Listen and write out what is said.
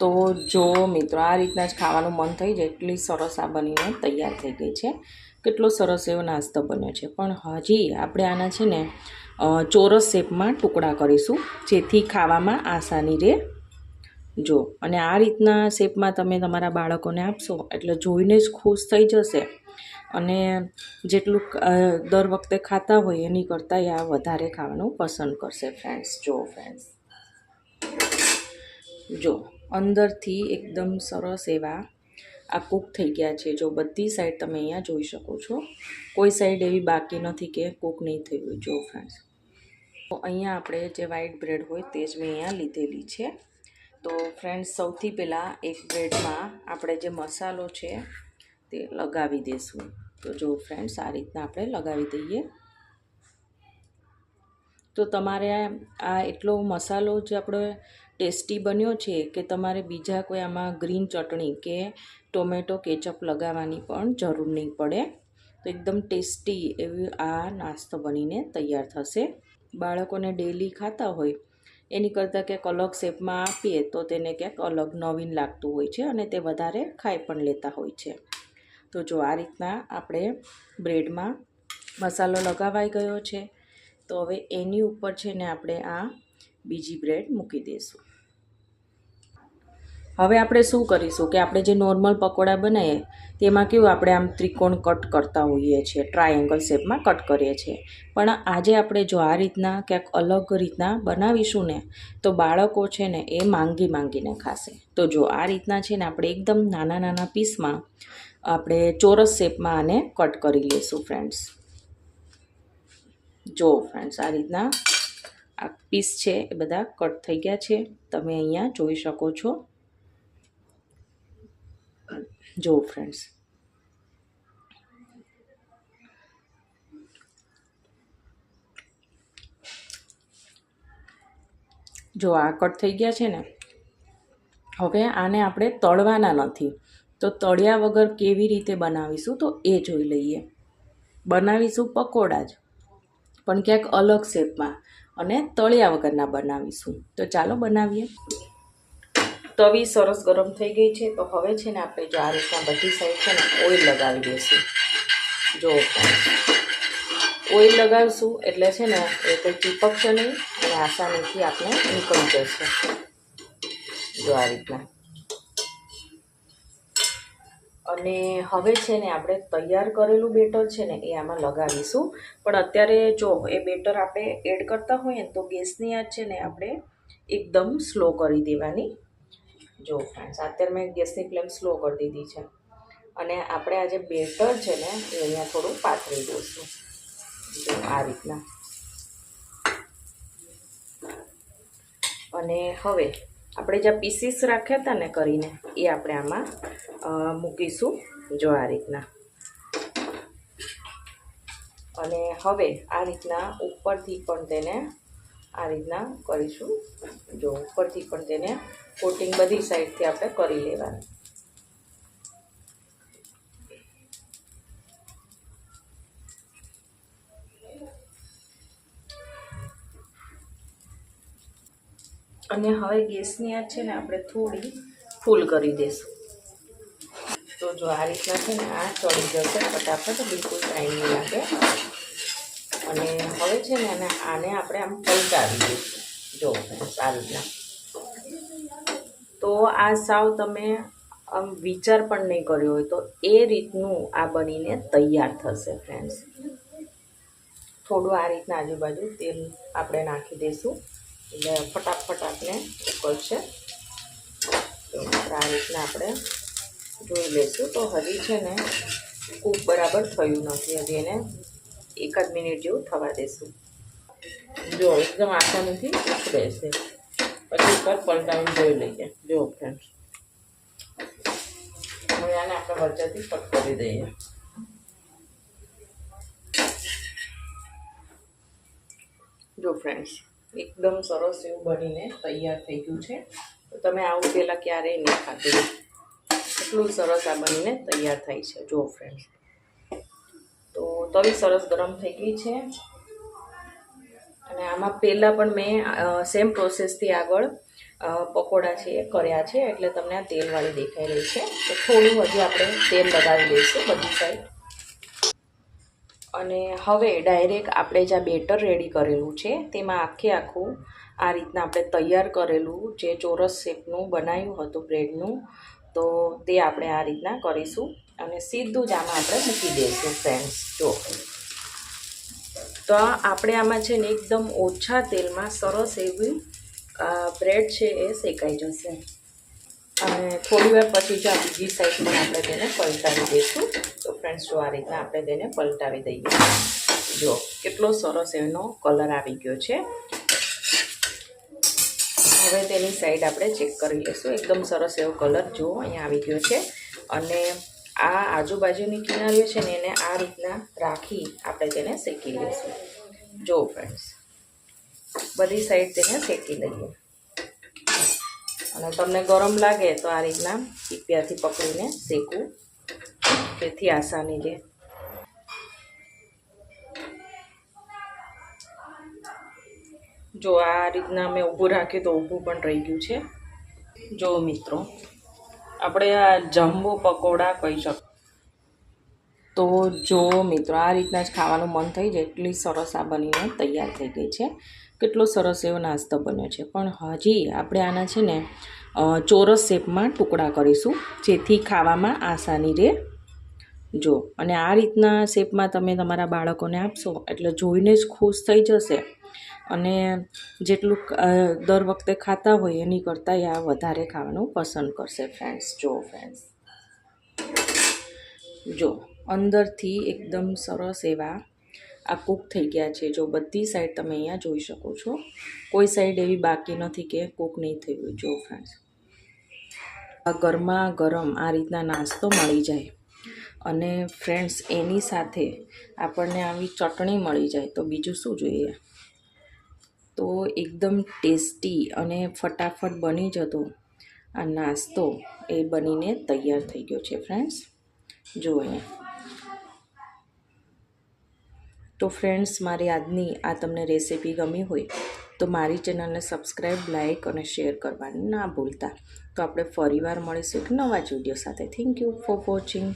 તો જો મિત્રો આ રીતના જ ખાવાનું મન થઈ જાય એટલી સરસ આ બનીને તૈયાર થઈ ગઈ છે. કેટલો સરસ એવો નાસ્તો બન્યો છે. પણ હજી આપણે આના છે ને ચોરસ શેપમાં ટુકડા કરીશું, જેથી ખાવામાં આસાની રહે. જો, અને આ રીતના શેપમાં તમે તમારા બાળકોને આપશો એટલે જોઈને જ ખુશ થઈ જશે. અને જેટલું દર વખતે ખાતા હોય એની કરતાં આ વધારે ખાવાનું પસંદ કરશે. ફ્રેન્ડ્સ, જો ફ્રેન્ડ્સ. જો અંદરથી એકદમ સરસ એવા આ કૂક થઈ ગયા છે. જો બધી સાઈડ તમે અહીંયા જોઈ શકો છો. કોઈ સાઈડ એવી બાકી નથી કે કૂક નહીં થઈ હોય. જો ફ્રેન્ડ્સ તો અહીંયા આપણે જે વ્હાઈટ બ્રેડ હોય તે જ મેં અહીંયા લીધેલી છે. તો ફ્રેન્ડ્સ સૌથી પહેલાં એક બ્રેડમાં આપણે જે મસાલો છે તે લગાવી દઈશું તો જો ફ્રેન્ડ્સ આ રીતના આપણે લગાવી દઈએ. તો તમારે આ એટલો મસાલો જે આપણો ટેસ્ટી બન્યો છે કે તમારે બીજા કોઈ આમાં ગ્રીન ચટણી કે ટોમેટો કેચઅપ લગાવવાની પણ જરૂર નહીં પડે? તો એકદમ ટેસ્ટી એવી આ નાસ્તો બનીને તૈયાર થશે. બાળકોને ડેલી ખાતા હોય, એની કરતાં ક્યાંક અલગ શેપમાં આપીએ તો તેને ક્યાંક અલગ નવીન લાગતું હોય છે અને તે વધારે ખાઈ પણ લેતા હોય છે. તો જો આ રીતના આપણે બ્રેડમાં મસાલો લગાવાઈ ગયો છે, તો હવે એની ઉપર છે ને આપણે આ બીજી બ્રેડ મૂકી દઈશું. હવે આપણે શું કરીશું કે આપણે જે નોર્મલ પકોડા બનાવીએ, તેમાં કેવું આપણે આમ ત્રિકોણ કટ કરતા હોઈએ છીએ ટ્રાયેંગલ શેપમાં કટ કરીએ છીએ. પણ આજે આપણે જો આ રીતના ક્યાંક અલગ રીતના બનાવીશું ને, તો બાળકો છે ને એ માંગી માંગીને ખાશે. તો જો આ રીતના છે ને આપણે એકદમ નાના નાના પીસમાં આપણે ચોરસ શેપમાં આને કટ કરી લઈશું ફ્રેન્ડ્સ જો ફ્રેન્ડ્સ આ રીતના આ પીસ છે એ બધા કટ થઈ ગયા છે. તમે અહીંયા જોઈ શકો છો. જો ફ્રેન્ડ્સ જો, આ કટ થઈ ગયા છે ને. હવે આને આપણે તળવાના નથી. તો તળ્યા વગર કેવી રીતે બનાવીશું? તો એ જોઈ લઈએ. બનાવીશું પકોડા જ, પણ ક્યાંક અલગ શેપમાં. અને તળ્યા વગરના બનાવીશું. તો ચાલો બનાવીએ. તવી સરસ ગરમ થઈ ગઈ છે, તો હવે છે ને આપણે જો આ રીતના બધી સાઈડ છે ને ઓઇલ લગાવી દઈશું. જો ઓઇલ લગાવીશું એટલે છે ને એ કંઈ ચીપકશે નહીં અને આસાનીથી આપણે નીકળી જશે. જો આ રીતના. અને હવે છે ને આપણે તૈયાર કરેલું બેટર છે ને એ આમાં લગાવીશું. પણ અત્યારે જો એ બેટર આપણે એડ કરતા હોઈએ તો ગેસની આંચ છે ને આપણે એકદમ સ્લો કરી દેવાની. જો ફ્રેન્ડ્સ અત્યારે મેં ગેસની ફ્લેમ સ્લો કરી દીધી છે. અને આપણે આ જે બેટર છે ને, એ અહીંયા થોડું પાથરી દઈશું. જો આ રીતના. અને હવે આપણે જ્યાં પીસીસ રાખ્યા હતા ને કરીને, એ આપણે આમાં મૂકીશું. જો આ રીતના. અને હવે આ રીતના ઉપરથી પણ તેને આ રીતના કરીશું. જો ઉપરથી પણ તેને કોટિંગ બધી સાઈડથી આપણે કરી લેવાનું. અને હવે ગેસની આ છે ને આપણે થોડી ફૂલ કરી દઈશું તો જો આ રીતના છે ને આ ચડી જશે, ફટાફટ બિલકુલ ટાઈમ નહીં લાગે. અને હવે છે ને આને આપણે આમ પલટાવી દઈશું. જો, આ રીતના. આ સાવ તમે, આમ, વિચાર પણ નહીં કર્યો હોય તો એ રીતનું આ બનીને તૈયાર થશે ફ્રેન્ડ્સ થોડું આ રીતના આજુબાજુ તેલ આપણે નાખી દઈશું. એટલે ફટાફટ આપણે ઉકળશે. આ રીતના આપણે જોઈ લઈશું. તો હજી છે ને કૂક બરાબર થયું નથી. હજી એને એકાદ મિનિટ જેવું થવા દઈશું. જો એકદમ આસાનીથી ઉકળે છે. પછી ઉપર પલટાવીને જોઈ લઈએ. જો ફ્રેન્ડ્સ હવે આને આપણે વચ્ચેથી કટ કરી દઈએ. જો ફ્રેન્ડ્સ એકદમ સરસ એવું બનીને તૈયાર થઈ ગયું છે. તો તમે આવું પહેલાં ક્યારેય નહીં ખાધું. એટલું સરસ આ બનીને તૈયાર થાય છે. જો ફ્રેન્ડ્સ તો તવી સરસ ગરમ થઈ ગઈ છે. અને આમાં પહેલાં પણ મેં સેમ પ્રોસેસથી આગળ પકોડા છે એ કર્યા છે, એટલે તમને આ તેલવાળી દેખાઈ રહી છે. તો થોડું હજુ આપણે તેલ લગાવી દઈશું બધી સાઈડ અને હવે ડાયરેક્ટ આપણે જે બેટર રેડી કરેલું છે, તેમાં આખે આખું આ રીતના આપણે તૈયાર કરેલું જે ચોરસ શેપનું બનાવ્યું હતું બ્રેડનું તો તે આપણે આ રીતના કરીશું. અને સીધું જ આમાં આપણે મૂકી દઈશું ફ્રેન્ડ્સ જો. તો આપણે આમાં છે ને એકદમ ઓછા તેલમાં સરસ એવી બ્રેડ છે એ શેકાઈ જશે. અને થોડી વાર પછી જો બીજી સાઈડ પણ આપણે તેને પલટાવી દઈશું. તો ફ્રેન્ડ્સ જો આ રીતના આપણે તેને પલટાવી દઈએ. જો, કેટલો સરસ એનો કલર આવી ગયો છે. હવે તેની સાઈડ આપણે ચેક કરી લઈશું. એકદમ સરસ એવો કલર જો અહીંયા આવી ગયો છે. અને આ આજુબાજુની કિનારીઓ છે ને એને આ રીતના રાખી આપણે તેને શેકી લઈશું. જો ફ્રેન્ડ્સ બધી સાઈડ તેને શેકી લઈએ. અને તમને ગરમ લાગે તો આ રીતના ટીપિયાથી પકડીને શેકવું. જેથી આસાની રહે. જો આ રીતના મેં ઊભું રાખ્યું તો ઊભું પણ રહી ગયું છે. જો મિત્રો આપણે આ જમ્બો પકોડા કહી શક તો જો મિત્રો, આ રીતના જ ખાવાનું મન થઈ જાય, એટલી સરસ આ બનીને તૈયાર થઈ ગઈ છે. કેટલો સરસ એવો નાસ્તો બન્યો છે. પણ હજી આપણે આના છે ને ચોરસ શેપમાં ટુકડા કરીશું, જેથી ખાવામાં આસાની રહે. જો, અને આ રીતના શેપમાં તમે તમારા બાળકોને આપશો, એટલે જોઈને જ ખુશ થઈ જશે. અને જેટલું દર વખતે ખાતા હોય એની કરતાં આ વધારે ખાવાનું પસંદ કરશે ફ્રેન્ડ્સ જો ફ્રેન્ડ્સ જો, અંદરથી એકદમ સરસ એવા આ કૂક થઈ ગયા છે. જો બધી સાઈડ તમે અહીંયા જોઈ શકો છો. કોઈ સાઈડ એવી બાકી નથી કે કૂક નહીં થઈ હોય. જો ફ્રેન્ડ્સ આ ગરમા ગરમ આ રીતના નાસ્તો મળી જાય. અને ફ્રેન્ડ્સ એની સાથે આપણને આવી ચટણી મળી જાય. તો બીજું શું જોઈએ? તો એકદમ ટેસ્ટી અને ફટાફટ બની જતો આ નાસ્તો એ બનીને તૈયાર થઈ ગયો છે ફ્રેન્ડ્સ જુઓ તો ફ્રેન્ડ્સ મારી આજની આ તમને રેસિપી ગમી હોય તો મારી ચેનલને સબસ્ક્રાઈબ લાઇક અને શેર કરવાનું ના ભૂલતા. તો આપણે ફરીવાર મળીશું એક નવા જ વીડિયો સાથે. Thank you for watching